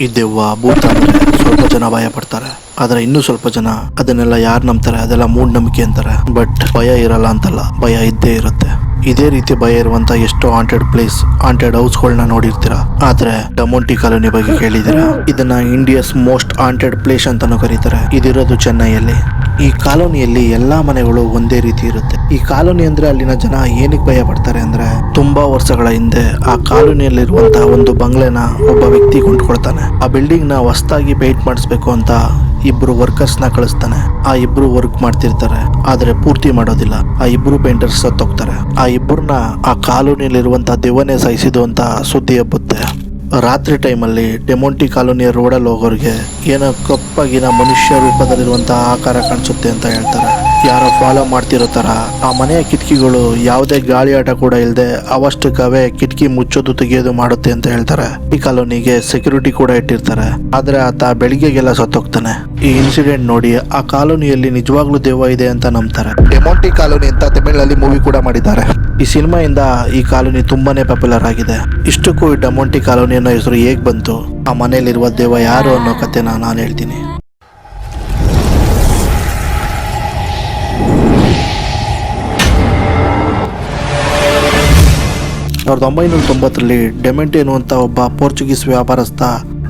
ಈ ದೆವ್ವ ಭೂತ ಸ್ವಲ್ಪ ಜನ ಭಯ ಪಡ್ತಾರೆ. ಆದ್ರೆ ಇನ್ನೂ ಸ್ವಲ್ಪ ಜನ ಅದನ್ನೆಲ್ಲ ಯಾರು ನಂಬ್ತಾರೆ? ಅದೆಲ್ಲ ಮೂಢನಂಬಿಕೆ ಅಂತಾರೆ. ಬಟ್ ಭಯ ಇರಲ್ಲ ಅಂತಲ್ಲ. ಭಯ ಇದ್ದೇ ಇರುತ್ತೆ. ಇದೇ ರೀತಿ ಭಯ ಇರುವಂತ ಎಷ್ಟೋ ಹಾಂಟೆಡ್ ಪ್ಲೇಸ್ ಹಾಂಟೆಡ್ ಹೌಸ್ಗಳನ್ನ ನೋಡಿರ್ತೀರಾ. ಆದ್ರೆ ಡಮೋಂಟಿ ಕಾಲೋನಿ ಬಗ್ಗೆ ಕೇಳಿದಿರ ಇದನ್ನ ಇಂಡಿಯಾಸ್ ಮೋಸ್ಟ್ ಹಾಂಟೆಡ್ ಪ್ಲೇಸ್ ಅಂತಾನು ಕರೀತಾರೆ. ಇದಿರೋದು ಚೆನ್ನೈಯಲ್ಲಿ. ಈ ಕಾಲೋನಿಯಲ್ಲಿ ಎಲ್ಲಾ ಮನೆಗಳು ಒಂದೇ ರೀತಿ ಇರುತ್ತೆ. ಈ ಕಾಲೋನಿ ಅಂದ್ರೆ ಅಲ್ಲಿನ ಜನ ಏನಕ್ಕೆ ಭಯ ಪಡ್ತಾರೆ ಅಂದ್ರೆ ತುಂಬಾ ವರ್ಷಗಳ ಹಿಂದೆ ಆ ಕಾಲೋನಿಯಲ್ಲಿರುವಂತಹ ಒಂದು ಬಂಗ್ಲೆನ ಒಬ್ಬ ವ್ಯಕ್ತಿ ಕೊಂಡ್ಕೊಳ್ತಾನೆ. ಆ ಬಿಲ್ಡಿಂಗ್ನ ಹೊಸದಾಗಿ ಪೇಂಟ್ ಮಾಡಿಸ್ಬೇಕು ಅಂತ ಇಬ್ರು ವರ್ಕರ್ಸ್ನ ಕಳಿಸ್ತಾನೆ. ಆ ಇಬ್ರು ವರ್ಕ್ ಮಾಡ್ತಿರ್ತಾರೆ, ಆದ್ರೆ ಪೂರ್ತಿ ಮಾಡೋದಿಲ್ಲ. ಆ ಇಬ್ರು ಪೇಂಟರ್ಸ್ ಸತ್ತೋಗ್ತಾರೆ. ಆ ಇಬ್ಬರನ್ನ ಆ ಕಾಲೋನಿಯಲ್ಲಿರುವಂತಹ ದೆವ್ವನೇ ಸಾಯಿಸಿದು ಅಂತ ಸುದ್ದಿ ಹಬ್ಬುತ್ತೆ. ರಾತ್ರಿ ಟೈಮಲ್ಲಿ ಡೆಮೊಂಟಿ ಕಾಲೋನಿಯ ರೋಡಲ್ಲಿ ಹೋಗೋರಿಗೆ ಏನೋ ಕಪ್ಪಾಗಿನ ಮನುಷ್ಯ ರೂಪದಲ್ಲಿರುವಂತಹ ಆಕಾರ ಕಾಣಿಸುತ್ತೆ ಅಂತ ಹೇಳ್ತಾರೆ. ಯಾರೋ ಫಾಲೋ ಮಾಡ್ತಿರೋ ತರ. ಆ ಮನೆಯ ಕಿಟಕಿಗಳು ಯಾವುದೇ ಗಾಳಿ ಆಟ ಕೂಡ ಇಲ್ಲದೆ ಅವಷ್ಟಕ್ಕವೇ ಕಿಟಕಿ ಮುಚ್ಚೋದು ತೆಗೆಯೋದು ಮಾಡುತ್ತೆ ಅಂತ ಹೇಳ್ತಾರೆ. ಈ ಕಾಲೋನಿಗೆ ಸೆಕ್ಯೂರಿಟಿ ಕೂಡ ಇಟ್ಟಿರ್ತಾರೆ. ಆದ್ರೆ ಆತ ಬೆಳಿಗ್ಗೆಗೆಲ್ಲ ಸತ್ತೋಗ್ತಾನೆ. ಈ ಇನ್ಸಿಡೆಂಟ್ ನೋಡಿ ಆ ಕಾಲೋನಿಯಲ್ಲಿ ನಿಜವಾಗ್ಲೂ ದೆವ್ವ ಇದೆ ಅಂತ ನಂಬ್ತಾರೆ. ಡೆಮೊಂಟಿ ಕಾಲೋನಿ ಅಂತ ತಮಿಳಿನಲ್ಲಿ ಮೂವಿ ಕೂಡ ಮಾಡಿದ್ದಾರೆ. ಈ ಸಿನಿಮಾಯಿಂದ ಈ ಕಾಲೋನಿ ತುಂಬಾನೇ ಪಾಪ್ಯುಲರ್ ಆಗಿದೆ. ಇಷ್ಟಕ್ಕೂ ಈ ಡೆಮೋಂಟಿ ಕಾಲೋನಿ ಅನ್ನೋ ಹೆಸರು ಹೇಗೆ ಬಂತು? ಆ ಮನೆಯಲ್ಲಿರುವ ದೇವ ಯಾರು ಅನ್ನೋ ಕಥೆನ ನಾನು ಹೇಳ್ತೀನಿ. ಸಾವಿರದ ಒಂಬೈನೂರ ತೊಂಬತ್ತರಲ್ಲಿ ಡೆಮೆಂಟಿ ಎನ್ನುವಂಥ ಒಬ್ಬ ಪೋರ್ಚುಗೀಸ್ ವ್ಯಾಪಾರಸ್ಥ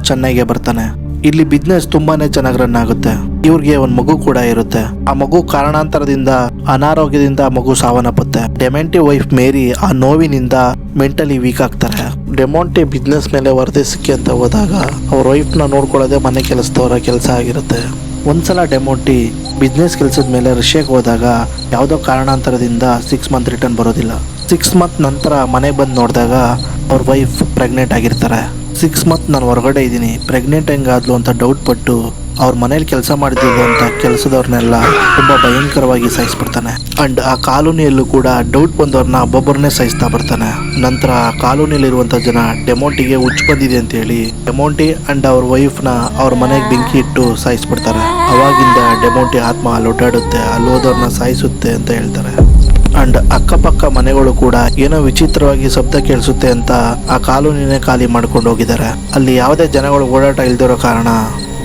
ಚೆನ್ನೈಗೆ ಬರ್ತಾನೆ. ಇಲ್ಲಿ ಬಿಸ್ನೆಸ್ ತುಂಬಾನೇ ಚೆನ್ನಾಗಿ ರನ್ ಆಗುತ್ತೆ. ಇವ್ರಿಗೆ ಒಂದ್ ಮಗು ಕೂಡ ಇರುತ್ತೆ. ಆ ಮಗು ಕಾರಣಾಂತರದಿಂದ, ಅನಾರೋಗ್ಯದಿಂದ ಮಗು ಸಾವನ್ನಪ್ಪುತ್ತೆ. ಡೆಮೆಂಟಿ ವೈಫ್ ಮೇರಿ ಆ ನೋವಿನಿಂದ ಮೆಂಟಲಿ ವೀಕ್ ಆಗ್ತಾರೆ. ಡೆಮೋಂಟಿ ಬಿಸ್ನೆಸ್ ಮೇಲೆ ವರದಿ ಸಿಕ್ಕಿ ಅಂತ ಹೋದಾಗ, ಅವ್ರ ವೈಫ್ನ ನೋಡ್ಕೊಳ್ಳೋದೆ ಮನೆ ಕೆಲಸದವರ ಕೆಲಸ ಆಗಿರುತ್ತೆ. ಒಂದ್ಸಲ ಡೆಮೋಟಿ ಬಿಸ್ನೆಸ್ ಕೆಲಸದ ಮೇಲೆ ರಷ್ಯಾಗೆ ಹೋದಾಗ, ಯಾವುದೋ ಕಾರಣಾಂತರದಿಂದ ಸಿಕ್ಸ್ ಮಂತ್ ರಿಟರ್ನ್ ಬರೋದಿಲ್ಲ. ಸಿಕ್ಸ್ ಮಂತ್ ನಂತರ ಮನೆಗೆ ಬಂದು ನೋಡಿದಾಗ, ಅವ್ರ ವೈಫ್ ಪ್ರೆಗ್ನೆಂಟ್ ಆಗಿರ್ತಾರೆ. ಸಿಕ್ಸ್ ಮಂತ್ ನಾನು ಹೊರಗಡೆ ಇದ್ದೀನಿ. ಪ್ರೆಗ್ನೆಂಟ್ ಹೆಂಗಾದ್ಲು ಅಂತ ಡೌಟ್ ಪಟ್ಟು ಅವ್ರ ಮನೇಲಿ ಕೆಲಸ ಮಾಡಿದ್ರು ಅಂತ ಕೆಲಸದವ್ರನ್ನೆಲ್ಲ ತುಂಬ ಭಯಂಕರವಾಗಿ ಸಾಯಿಸ್ಬಿಡ್ತಾನೆ ಅಂಡ್ ಆ ಕಾಲೋನಿಯಲ್ಲೂ ಕೂಡ ಡೌಟ್ ಬಂದವ್ರನ್ನ ಒಬ್ಬೊಬ್ಬರನ್ನೇ ಸಾಯಿಸ್ತಾ ಬರ್ತಾನೆ. ನಂತರ ಆ ಕಾಲೋನಿಯಲ್ಲಿರುವಂಥ ಜನ ಡೆಮೋಂಟಿಗೆ ಹುಚ್ಚು ಬಂದಿದೆ ಅಂತ ಹೇಳಿ ಡೆಮೋಂಟಿ ಅಂಡ್ ಅವ್ರ ವೈಫ್ನ ಅವ್ರ ಮನೆಗೆ ಬೆಂಕಿ ಇಟ್ಟು ಸಾಯಿಸ್ಬಿಡ್ತಾರೆ ಅವಾಗಿಂದ ಡೆಮೋಂಟಿ ಆತ್ಮ ಅಲ್ಲಿ ಓಡಾಡುತ್ತೆ ಅಲ್ಲಿ ಹೋದವ್ರನ್ನ ಸಾಯಿಸುತ್ತೆ ಅಂತ ಹೇಳ್ತಾರೆ. ಅಂಡ್ ಅಕ್ಕಪಕ್ಕ ಮನೆಗಳು ಕೂಡ ಏನೋ ವಿಚಿತ್ರವಾಗಿ ಶಬ್ದ ಕೇಳಿಸುತ್ತೆ ಅಂತ ಆ ಕಾಲೋನಿನೇ ಖಾಲಿ ಮಾಡ್ಕೊಂಡು ಹೋಗಿದ್ದಾರೆ. ಅಲ್ಲಿ ಯಾವುದೇ ಜನಗಳು ಓಡಾಟ ಇಲ್ದಿರೋ ಕಾರಣ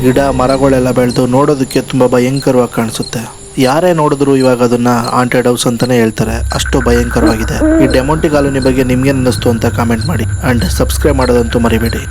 ಗಿಡ, ಮರಗಳೆಲ್ಲ ಬೆಳೆದು ನೋಡೋದಕ್ಕೆ ತುಂಬಾ ಭಯಂಕರವಾಗಿ ಕಾಣಿಸುತ್ತೆ. ಯಾರೇ ನೋಡಿದ್ರು ಇವಾಗ ಅದನ್ನ ಆಂಟೆಡ್ ಹೌಸ್ ಅಂತಾನೆ ಹೇಳ್ತಾರೆ. ಅಷ್ಟು ಭಯಂಕರವಾಗಿದೆ. ಈ ಡೆಮೋಂಟಿ ಕಾಲೋನಿ ಬಗ್ಗೆ ನಿಮ್ಗೆ ಅನ್ನಿಸ್ತು ಅಂತ ಕಾಮೆಂಟ್ ಮಾಡಿ. ಅಂಡ್ ಸಬ್ಸ್ಕ್ರೈಬ್ ಮಾಡೋದಂತೂ ಮರಿಬೇಡಿ.